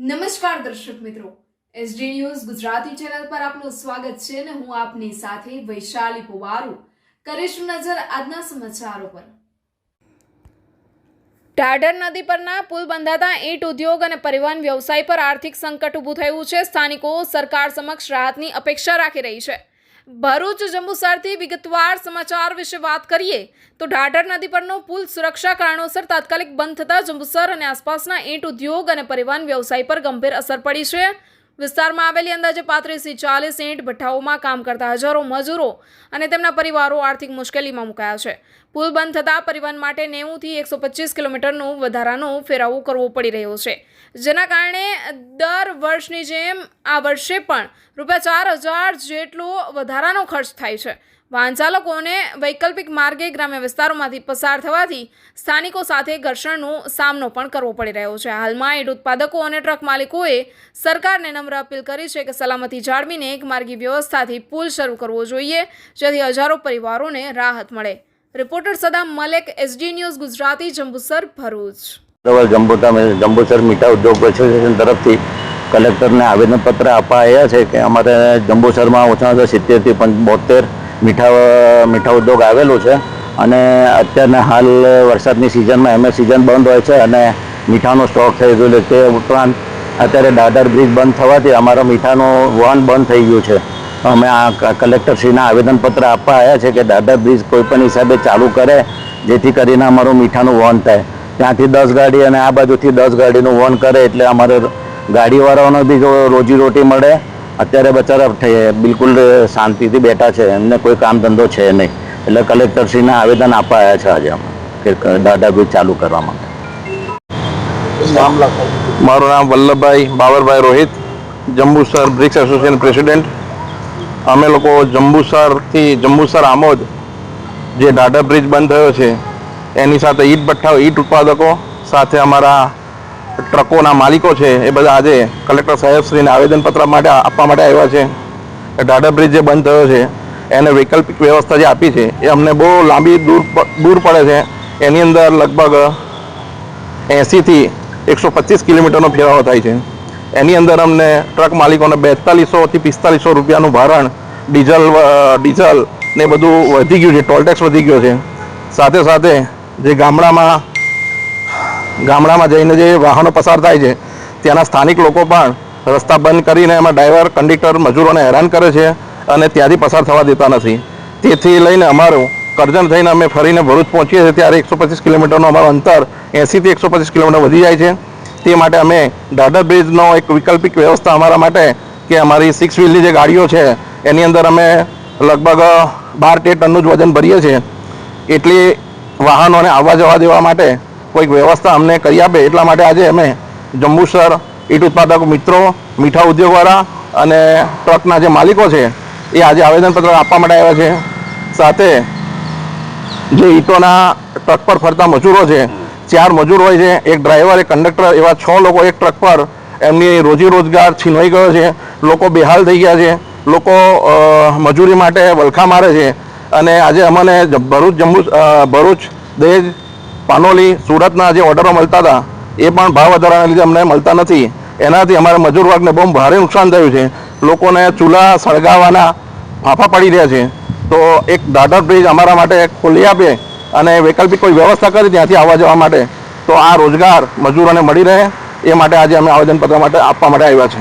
નમસ્કાર દર્શક મિત્રો. એસડી ન્યૂઝ ગુજરાતી ચેનલ પર આપનું સ્વાગત છે અને હું આપની સાથે વૈશાલી પુવારુ. કરીશું નજર આજના સમાચારો પર. ઢાઢર નદી પરના પુલ બંધાતા ઈંટ ઉદ્યોગ અને પરિવહન વ્યવસાય પર આર્થિક સંકટ ઊભું થયું છે. સ્થાનિકો સરકાર સમક્ષ રાહતની અપેક્ષા રાખી રહી છે. ભરૂચ જંબુસરથી વિગતવાર સમાચાર વિશે વાત કરીએ તો ઢાઢર નદી પરનો પુલ સુરક્ષા કારણોસર તાત્કાલિક બંધ થતાં જંબુસર અને આસપાસના ઈંટ ઉદ્યોગ અને પરિવહન વ્યવસાય પર ગંભીર અસર પડી છે. વિસ્તારમાં આવેલી અંદાજે પાંત્રીસથી ચાલીસ ઈંટ ભઠ્ઠાઓમાં કામ કરતા હજારો મજૂરો અને તેમના પરિવારો આર્થિક મુશ્કેલીમાં મુકાયા છે. પુલ બંધ થતાં પરિવહન માટે નેવુંથી એકસો પચીસ કિલોમીટરનું વધારાનો ફેરાવો કરવો પડી રહ્યો છે. જેના કારણે દર વર્ષની જેમ આ વર્ષે પણ રૂપિયા ચાર હજાર જેટલો વધારાનો ખર્ચ થાય છે. વાહન ચાલકોને વૈકલ્પિક માર્ગે ગ્રામ્ય વિસ્તારોમાંથી પસાર થવાથી સ્થાનિકો સાથે ઘર્ષણનો સામનો પણ કરવો પડી રહ્યો છે. હાલમાં એડ ઉત્પાદકો અને ટ્રક માલિકોએ સરકારને નમ્ર અપીલ કરી છે કે સલામતી જાળવીને એક માર્ગી વ્યવસ્થાથી પુલ શરૂ કરવો જોઈએ, જેથી હજારો પરિવારોને રાહત મળે. Reporter Saddam Malek, SD news, Gujarati, Jambusar Bharuch. Agrawal Jambusar મીઠા ઉદ્યોગ એસોસિએશન તરફથી કલેક્ટરને આવેદનપત્ર આપવા છે કે અમારે જંબુસરમાં ઓછામાં ઓછા સિત્તેરથી બોતેર મીઠા મીઠા ઉદ્યોગ આવેલું છે. અને અત્યારના હાલ વરસાદની સિઝનમાં એમએ સિઝન બંધ હોય છે અને મીઠાનો સ્ટોક થઈ ગયો તે ઉપરાંત અત્યારે દાદર બ્રિજ બંધ થવાથી અમારો મીઠાનું વહન બંધ થઈ ગયું છે. અમે આ કલેક્ટરશ્રીના આવેદનપત્ર આપવા આવ્યા છે કે દાદર બ્રિજ કોઈ પણ હિસાબે ચાલુ કરે, જેથી કરીને અમારું મીઠાનું વહન થાય. ત્યાંથી દસ ગાડી અને આ બાજુથી દસ ગાડીનું વહન કરે એટલે અમારે ગાડીવાળાઓને બી રોજીરોટી મળે અત્યારે બચારા થઈ- બિલકુલ શાંતિથી બેઠા છે. એમને કોઈ કામ ધંધો છે નહીં. એટલે કલેક્ટરશ્રીને આવેદન આપવા આવ્યા છે આજે અમે કે દાદર બ્રિજ ચાલુ કરવા માટે. મારું નામ Vallabhbhai Bavarbhai Rohit Jambusar bricks association president. અમે લોકો જંબુસરથી જંબુસર આમોદ જે ડાડા બ્રિજ બંધ થયો છે એની સાથે ઈટ ભઠ્ઠા ઈટ ઉત્પાદકો સાથે અમારા ટ્રકોના માલિકો છે, એ બધા આજે કલેક્ટર સાહેબશ્રીને આવેદનપત્ર માટે આપવા માટે આવ્યા છે. ઢાઢર બ્રિજ જે બંધ થયો છે, એને વૈકલ્પિક વ્યવસ્થા જે આપી છે, એ અમને બહુ લાંબી દૂર દૂર પડે છે. એની અંદર લગભગ એંસીથી એકસો પચીસ કિલોમીટરનો ફેરાવો થાય છે. એની અંદર અમને ટ્રક માલિકોને બેતાલીસોથી પિસ્તાલીસો રૂપિયાનું ભારણ, ડીઝલ ડીઝલ ને બધું વધી ગયું છે ટોલટેક્સ વધી ગયો છે. સાથે સાથે જે ગામડામાં ગામડામાં જઈને જે વાહનો પસાર થાય છે, ત્યાંના સ્થાનિક લોકો પણ રસ્તા બંધ કરીને એમાં ડ્રાઈવર, કંડક્ટર, મજૂરોને હેરાન કરે છે અને ત્યાંથી પસાર થવા દેતા નથી. તેથી લઈને અમારું કરજણ થઈને અમે ફરીને ભરૂચ પહોંચીએ છીએ ત્યારે એકસો પચીસ કિલોમીટરનું અમારું અંતર એંસીથી એકસો પચીસ કિલોમીટર વધી જાય છે. તે માટે અમે દાદર બ્રિજનો એક વૈકલ્પિક વ્યવસ્થા અમારા માટે કે અમારી સિક્સ વ્હીલની જે ગાડીઓ છે, એની અંદર અમે લગભગ બાર તેર ટનનું જ વજન ભરીએ છીએ. એટલે વાહનોને આવવા જવા દેવા માટે કોઈક વ્યવસ્થા અમને કરી આપે એટલા માટે આજે અમે જંબુસર ઈટ ઉત્પાદક મિત્રો, મીઠા ઉદ્યોગવાળા અને ટ્રકના જે માલિકો છે, એ આજે આવેદનપત્ર આપવા માટે આવ્યા છે. સાથે જે ઈટોના ટ્રક પર ફરતા મજૂરો છે, ચાર મજૂર હોય છે, એક ડ્રાઈવર એક કંડક્ટર એવા છ લોકો એક ટ્રક પર એમની રોજી રોજગાર છીનવાઈ ગયો છે. લોકો બેહાલ થઈ ગયા છે. લોકો મજૂરી માટે વલખા મારે છે. અને આજે અમને ભરૂચ જંબુ ભરૂચ દહેજ પાનોલી સુરતના જે ઓર્ડરો મળતા હતા, એ પણ ભાવ વધારાના લીધે અમને મળતા નથી. એનાથી અમારા મજૂર વર્ગને બહુ ભારે નુકસાન થયું છે. લોકોને ચૂલા સળગાવવાના ફાંફા પડી રહ્યા છે. તો એક દાદર બ્રિજ અમારા માટે ખોલી આપે અને વૈકલ્પિક કોઈ વ્યવસ્થા કરી ત્યાંથી આવવા જવા માટે. તો આ રોજગાર મજૂરોને મળી રહે, એ માટે આજે અમે આવેદનપત્ર માટે આપવા માટે આવ્યા છે.